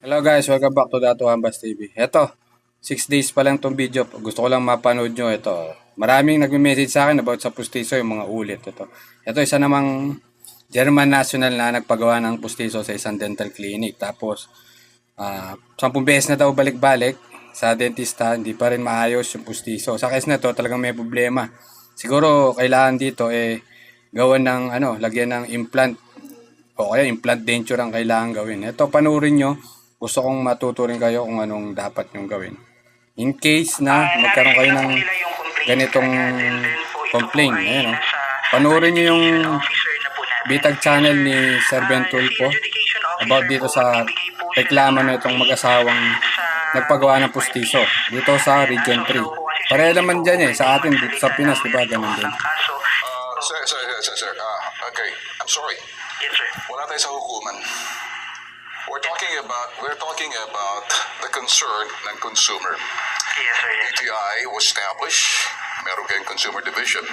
Hello guys, welcome back to Dato Hambas TV. Ito, 6 days pa lang tong video. Gusto ko lang mapanood nyo ito. Maraming nagme-message sa akin about sa pustiso, yung mga ulit. Ito, ito isa namang German National na nagpagawa ng pustiso sa isang dental clinic. Tapos, ah 10 beses na daw balik-balik sa dentista, hindi pa rin maayos yung pustiso. Sa case na to, talagang may problema. Siguro, kailangan dito eh, gawan ng, ano, lagyan ng implant o kaya implant denture ang kailangan gawin. Ito, panurin nyo. Gusto kong matuto rin kayo kung anong dapat nyong gawin. In case na magkaroon kayo ng ganitong complaint, ayan, oh. panurin nyo yung bitag channel ni Sir Ben Tulfo about dito sa reklamo na itong mag-asawang nagpagawa ng pustiso dito sa Region 3. Pareha naman dyan eh, sa atin dito sa Pinas, di ba? Ganun din. Uh, sir, sir, sir, sir, sir. Ah, okay. I'm sorry. Yes, sir. Wala tayo sa hukuman. We're talking about we're talking about the concern ng consumer. Yes, sir. Yes. DTI was established. Meron kayong consumer division.